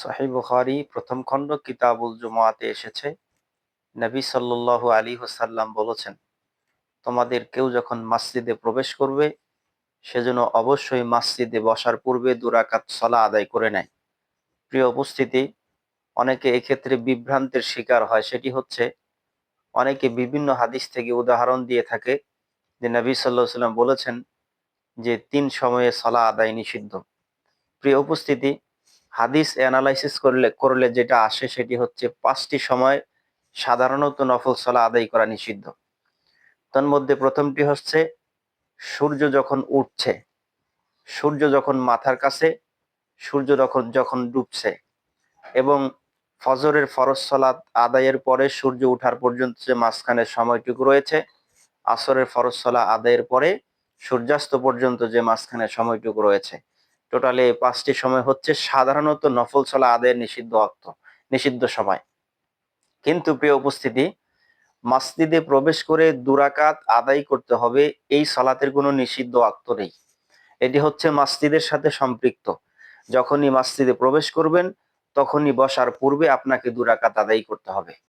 সহি বুখারি প্রথম খণ্ড কিতাবুল জুমাতে এসেছে। নবী সাল্লাল্লাহু আলী হোসাল্লাম বলেছেন, তোমাদের কেউ যখন মসজিদে প্রবেশ করবে সেজন্য অবশ্যই মসজিদে বসার পূর্বে দুরাকাত সলা আদায় করে নেয়। প্রিয় উপস্থিতি, অনেকে এক্ষেত্রে বিভ্রান্তের শিকার হয়। সেটি হচ্ছে, অনেকে বিভিন্ন হাদিস থেকে উদাহরণ দিয়ে থাকে যে নবী সাল্লাহ সাল্লাম বলেছেন যে, তিন সময়ে সলা আদায় নিষিদ্ধ। প্রিয় উপস্থিতি হাদিস অ্যানালাইসিস করলে করলে যেটা আসে সেটি হচ্ছে পাঁচটি সময় সাধারণত নফল সলা আদায় করা নিষিদ্ধ। তন্মধ্যে প্রথমটি হচ্ছে, সূর্য যখন উঠছে, সূর্য যখন মাথার কাছে, সূর্য যখন যখন ডুবছে এবং ফজরের ফরজ সলাদ আদায়ের পরে সূর্য উঠার পর্যন্ত যে মাঝখানের সময়টুকু রয়েছে, আসরের ফরজ সলা আদায়ের পরে সূর্যাস্ত পর্যন্ত যে মাঝখানের সময়টুকু রয়েছে। টোটালি পাঁচটি সময় হচ্ছে সাধারণত নফল সলা আদায়ের নিষিদ্ধ অর্থ, নিষিদ্ধ সময়। কিন্তু প্রিয় উপস্থিতি, মাসজিদে প্রবেশ করে দুরাকাত আদায় করতে হবে, এই সলাতের কোনো নিষিদ্ধ অর্থ নেই। এটি হচ্ছে মাসজিদের সাথে সম্পৃক্ত। যখনই মাসজিদে প্রবেশ করবেন, তখনই বসার পূর্বে আপনাকে দুরাকাত আদায় করতে হবে।